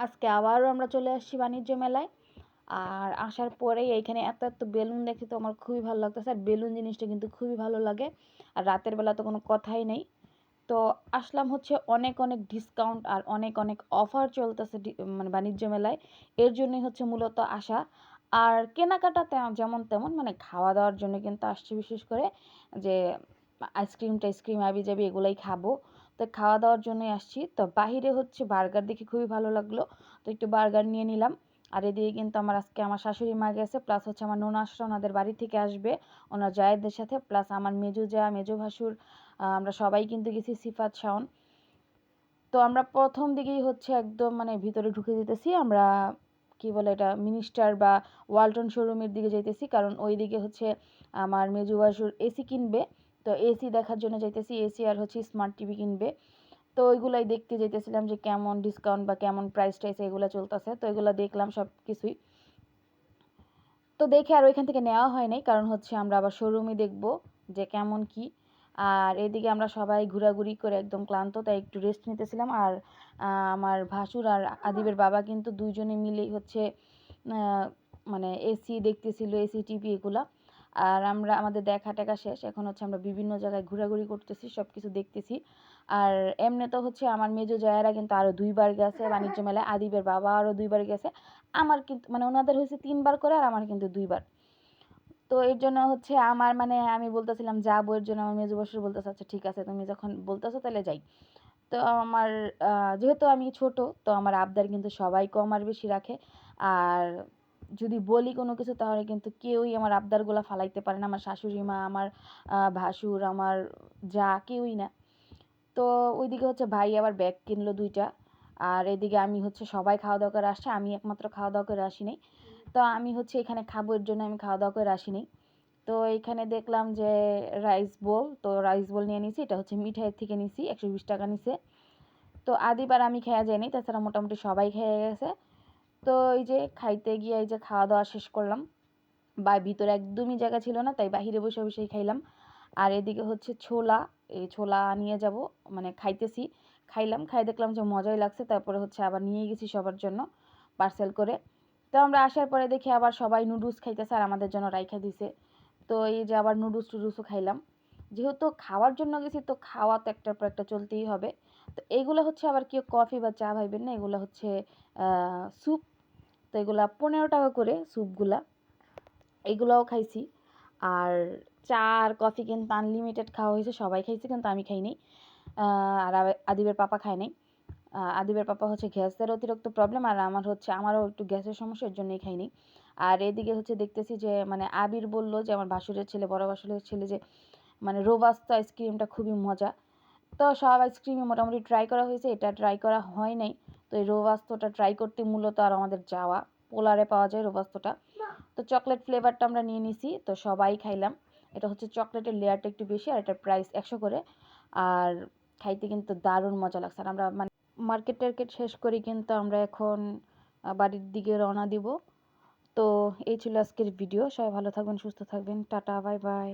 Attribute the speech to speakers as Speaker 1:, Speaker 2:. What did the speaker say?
Speaker 1: আজকে আবারও আমরা চলে আসছি বাণিজ্য মেলায়। আর আসার পরেই এইখানে এত এত বেলুন দেখে তো আমার খুবই ভালো লাগতেছে। আর বেলুন জিনিসটা কিন্তু খুবই ভালো লাগে। আর রাতের বেলা তো কোনো কথাই নেই। তো আসলাম হচ্ছে অনেক অনেক ডিসকাউন্ট আর অনেক অনেক অফার চলতেছে মানে বাণিজ্য মেলায়। এর জন্যই হচ্ছে মূলত আসা। আর কেনাকাটা যেমন তেমন মানে খাওয়া দাওয়ার জন্য কিন্তু আসছি বিশেষ করে যে আইসক্রিম টাইসক্রিম আবি যাবি এগুলোই খাব। তো খাওয়া দাওয়ার জন্যই আসছি। তো বাহিরে হচ্ছে বার্গার দেখে খুবই ভালো লাগল। তো একটু বার্গার নিয়ে নিলাম। আর এদিকে কিন্তু আমার আজকে আমার শাশুড়ি মা গেছে প্লাস হচ্ছে আমার ননাসরা ওনাদের বাড়ি থেকে আসবে, ওনার জায়েদের সাথে প্লাস আমার মেজো যা, মেজো ভাসুর আমরা সবাই কিন্তু গেছি সিফাত শাওন। তো আমরা প্রথম দিকেই হচ্ছে একদম মানে ভিতরে ঢুকে যেতেছি, আমরা কি বলে এটা মিনিস্টার বা ওয়ালটন শোরুমের দিকে যাইতেছি। কারণ ওই দিকে হচ্ছে আমার মেজু ভাসুর এসি কিনবে। তো এসি দেখার জন্য যাইতেছি। এসি আর হচ্ছে স্মার্ট টিভি কিনবে। তো ওইগুলাই দেখতে যেতেছিলাম যে কেমন ডিসকাউন্ট বা কেমন প্রাইস টাইস এগুলো চলতেছে। তো এগুলো দেখলাম সব কিছুই তো দেখে আর ওইখান থেকে নেওয়া হয় নাই। কারণ হচ্ছে আমরা আবার শোরুমই দেখব যে কেমন কি। আর এদিকে আমরা সবাই ঘোরাঘুরি করে একদম ক্লান্ত, তাই একটু রেস্ট নিতেছিলাম। আর আমার ভাসুর আর আদিবের বাবা কিন্তু দুইজনে মিলেই হচ্ছে মানে এসি দেখতেছিল এসি টিভি এগুলা। আর আমরা, আমাদের দেখা টেকা শেষ। এখন হচ্ছে আমরা বিভিন্ন জায়গায় ঘোরাঘুরি করতেছি সব কিছু দেখতেছি। আর এমনি তো হচ্ছে আমার মেজো জায়েরা কিন্তু আরও দুইবার গেছে, বাণিজ্য মেলায়। আদিবের বাবা আরও দুইবার গেছে। আমার কিন্তু মানে ওনাদের হয়েছে তিনবার করে আর আমার কিন্তু দুইবার। তো এর জন্য হচ্ছে আমার মানে আমি বলতেছিলাম, যাব এর জন্য। আমার মেজো বসুর বলতেছে আচ্ছা ঠিক আছে, তুমি যখন বলতেছো তাহলে যাই। তো আমার যেহেতু আমি ছোট, তো আমার আবদার কিন্তু সবাই কম আর বেশি রাখে। আর যদি বলি কোনো কিছু, তাহলে কিন্তু কেউই আমার আবদারগুলো ফালাইতে পারে না। আমার শাশুড়ি মা, আমার ভাসুর, আমার যা কেউই না। তো ওইদিকে হচ্ছে ভাই আবার ব্যাগ কিনলো দুইটা। আর এদিকে আমি হচ্ছে সবাই খাওয়া দাওয়া করে আসছে। আমি একমাত্র খাওয়া দাওয়া করে আসিনি। তো আমি হচ্ছে এখানে খাব এর জন্য আমি খাওয়া দাওয়া করে আসিনি। তো এখানে দেখলাম যে রাইস বোল, তো রাইস বোল নিয়ে নিছি। এটা হচ্ছে মিঠাইয়ের থেকে নিছি, একশো বিশ টাকা নিছে। তো আদিবার আমি খেয়া যায়নি, তাছাড়া মোটামুটি সবাই খেয়ে গেছে। তো এই যে খাইতে গিয়ে এই যে খাওয়া দাওয়া শেষ করলাম। বা ভিতরে একদমই জায়গা ছিল না, তাই বাহিরে বসে বসেই খাইলাম। আর এদিকে হচ্ছে ছোলা, এই ছোলা নিয়ে যাব মানে খাইতেছি। খাইলাম, খাই দেখলাম যে মজাই লাগছে, তারপরে হচ্ছে আবার নিয়ে গেছি সবার জন্য পার্সেল করে। তো আমরা আসার পরে দেখি আবার সবাই নুডলস খাইতেছে আর আমাদের জন্য রাইখা দিছে। তো এই যে আবার নুডলস টুডলসও খাইলাম। যেহেতু খাওয়ার জন্য গেছি, তো খাওয়া তো একটার পর একটা চলতেই হবে। তো এইগুলো হচ্ছে আবার কেউ কফি বা চা ভাইবেন না, এগুলো হচ্ছে স্যুপ তো এগুলা পনেরো টাকা করে স্যুপগুলা এগুলাও খাইছি। আর চা আর কফি কিন্তু আনলিমিটেড খাওয়া হয়েছে, সবাই খাইছে কিন্তু আমি খাইনি আর আদিবের পাপা খায় নাই। আদিবের পাপা হচ্ছে গ্যাসের অতিরিক্ত প্রবলেম আর আমার হচ্ছে, আমারও একটু গ্যাসের সমস্যা জন্যই খাইনি আর এদিকে হচ্ছে দেখতেছি যে মানে আবির বলল যে, আমার ভাসুরের ছেলে, বড় ভাসুরের ছেলে যে মানে রোবাস্তা আইসক্রিমটা খুবই মজা। তো সব আইসক্রিমই মোটামুটি ট্রাই করা হয়েছে, এটা ট্রাই করা হয় নাই। তো এই রোবাস্তটা ট্রাই করতে মূলত আর আমাদের যাওয়া, পোলারে পাওয়া যায় রোবাস্তটা। তো চকলেট ফ্লেভারটা আমরা নিয়ে নিছি, তো সবাই খাইলাম। এটা হচ্ছে চকলেটের লেয়ারটা একটু বেশি আর এটার প্রাইস একশো করে। আর খাইতে কিন্তু দারুণ মজা লাগছে। আর আমরা মানে মার্কেট টার্কেট শেষ করি কিন্তু আমরা এখন বাড়ির দিকে রওনা দিব। তো এই ছিল আজকের ভিডিও সবাই ভালো থাকবেন, সুস্থ থাকবেন। Tata bye bye